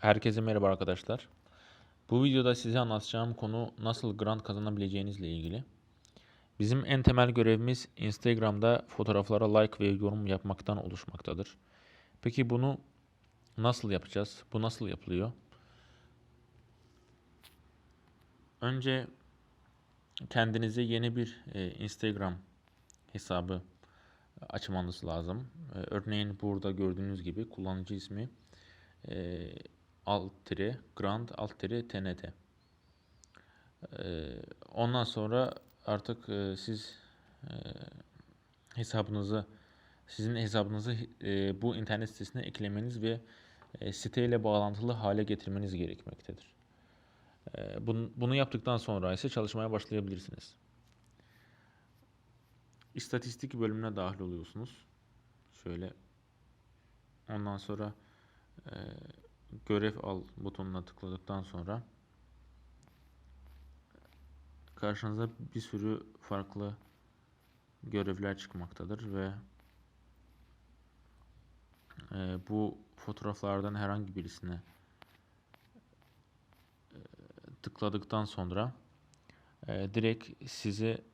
Herkese merhaba arkadaşlar. Bu videoda size anlatacağım konu nasıl grant kazanabileceğinizle ilgili. Bizim en temel görevimiz Instagram'da fotoğraflara like ve yorum yapmaktan oluşmaktadır. Peki bunu nasıl yapacağız? Bu nasıl yapılıyor? Önce kendinize yeni bir e, Instagram hesabı açmanız lazım. E, örneğin burada gördüğünüz gibi kullanıcı ismi e, alt grand alt tire tnt. E, ondan sonra artık e, siz e, hesabınızı sizin hesabınızı e, bu internet sitesine eklemeniz ve siteyle bağlantılı hale getirmeniz gerekmektedir. Bunu, yaptıktan sonra ise çalışmaya başlayabilirsiniz. İstatistik bölümüne dahil oluyorsunuz. Şöyle ondan sonra görev al butonuna tıkladıktan sonra karşınıza bir sürü farklı görevler çıkmaktadır ve e, bu fotoğraflardan herhangi birisine e, tıkladıktan sonra e, direkt sizi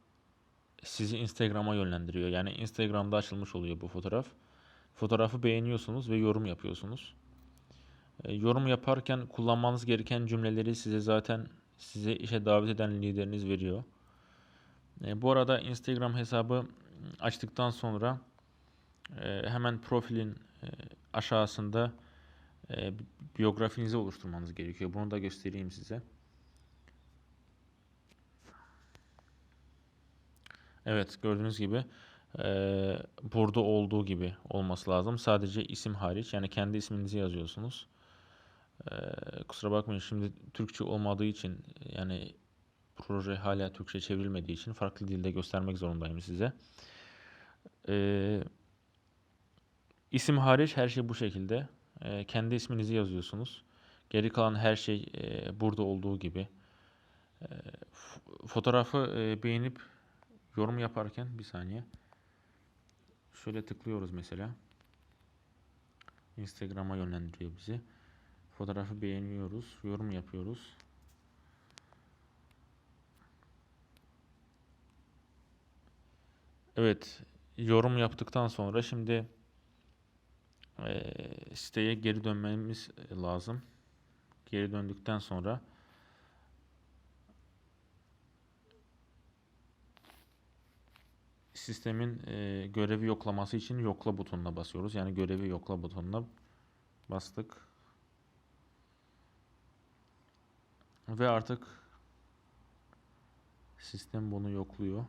sizi Instagram'a yönlendiriyor. Yani Instagram'da açılmış oluyor bu fotoğraf. Fotoğrafı beğeniyorsunuz ve yorum yapıyorsunuz. E, yorum yaparken kullanmanız gereken cümleleri size zaten size işe davet eden lideriniz veriyor. E, bu arada Instagram hesabı açtıktan sonra e, hemen profilin e, aşağısında e, biyografinizi oluşturmanız gerekiyor. Bunu da göstereyim size. Evet gördüğünüz gibi burada olduğu gibi olması lazım. Sadece isim hariç yani kendi isminizi yazıyorsunuz. E, kusura bakmayın şimdi Türkçe olmadığı için yani proje hala Türkçe çevrilmediği için farklı dilde göstermek zorundayım size. E, isim hariç her şey bu şekilde. E, kendi isminizi yazıyorsunuz. Geri kalan her şey e, burada olduğu gibi. E, fotoğrafı e, beğenip yorum yaparken bir saniye. Şöyle tıklıyoruz mesela. Instagram'a yönlendiriyor bizi. Fotoğrafı beğeniyoruz, yorum yapıyoruz. Evet, yorum yaptıktan sonra şimdi e, siteye geri dönmemiz lazım. Geri döndükten sonra sistemin e, görevi yoklaması için yokla butonuna basıyoruz. Yani görevi yokla butonuna bastık. Ve artık sistem bunu yokluyor.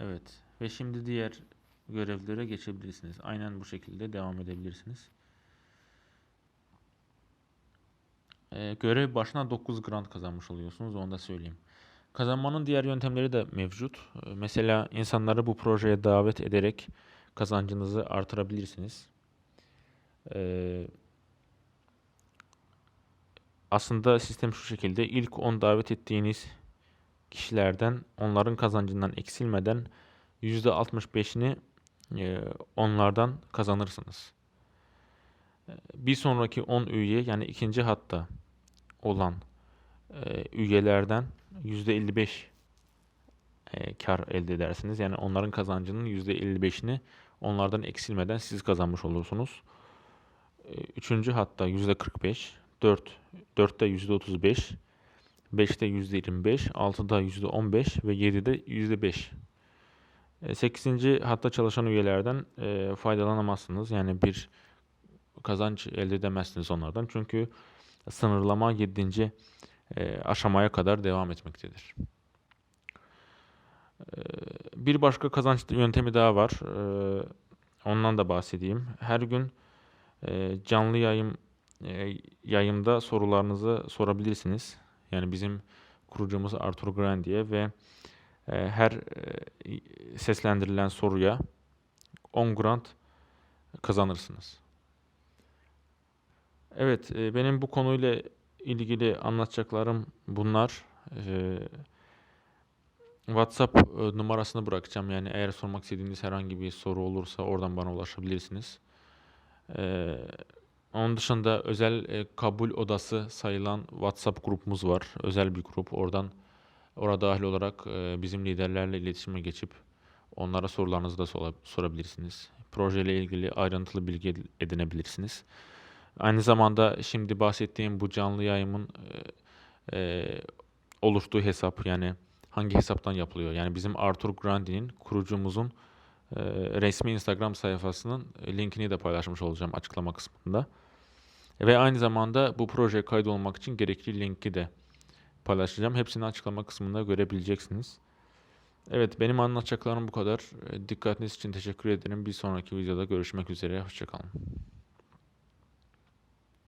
Evet. Ve şimdi diğer görevlere geçebilirsiniz. Aynen bu şekilde devam edebilirsiniz. Ee, görev başına 9 grant kazanmış oluyorsunuz. Onu da söyleyeyim. Kazanmanın diğer yöntemleri de mevcut. Ee, mesela insanları bu projeye davet ederek kazancınızı artırabilirsiniz. Ee, aslında sistem şu şekilde ilk 10 davet ettiğiniz kişilerden onların kazancından eksilmeden %65'ini e, onlardan kazanırsınız. Ee, bir sonraki 10 üye yani ikinci hatta olan e, üyelerden %55 e, kar elde edersiniz. Yani onların kazancının %55'ini onlardan eksilmeden siz kazanmış olursunuz. E, üçüncü hatta %45, 4, 4'te %35, 5'te %25, 6'da %15 ve 7'de %5. 8. hatta çalışan üyelerden e, faydalanamazsınız. Yani bir kazanç elde edemezsiniz onlardan. Çünkü sınırlama 7. E, aşamaya kadar devam etmektedir. E, bir başka kazanç yöntemi daha var. E, ondan da bahsedeyim. Her gün e, canlı yayın e, yayımda sorularınızı sorabilirsiniz. Yani bizim kurucumuz Arthur Grandier ve e, her e, seslendirilen soruya 10 grant kazanırsınız. Evet, e, benim bu konuyla ilgili anlatacaklarım bunlar. WhatsApp numarasını bırakacağım. Yani eğer sormak istediğiniz herhangi bir soru olursa oradan bana ulaşabilirsiniz. Ee, onun dışında özel e, kabul odası sayılan WhatsApp grubumuz var. Özel bir grup. Oradan orada dahil olarak e, bizim liderlerle iletişime geçip onlara sorularınızı da sora- sorabilirsiniz. Projeyle ilgili ayrıntılı bilgi ed- edinebilirsiniz. Aynı zamanda şimdi bahsettiğim bu canlı yayımın e, e, oluştuğu hesap yani hangi hesaptan yapılıyor? Yani bizim Arthur Grandi'nin kurucumuzun e, resmi Instagram sayfasının linkini de paylaşmış olacağım açıklama kısmında. Ve aynı zamanda bu projeye kaydolmak için gerekli linki de paylaşacağım. Hepsini açıklama kısmında görebileceksiniz. Evet benim anlatacaklarım bu kadar. E, Dikkatiniz için teşekkür ederim. Bir sonraki videoda görüşmek üzere. Hoşçakalın.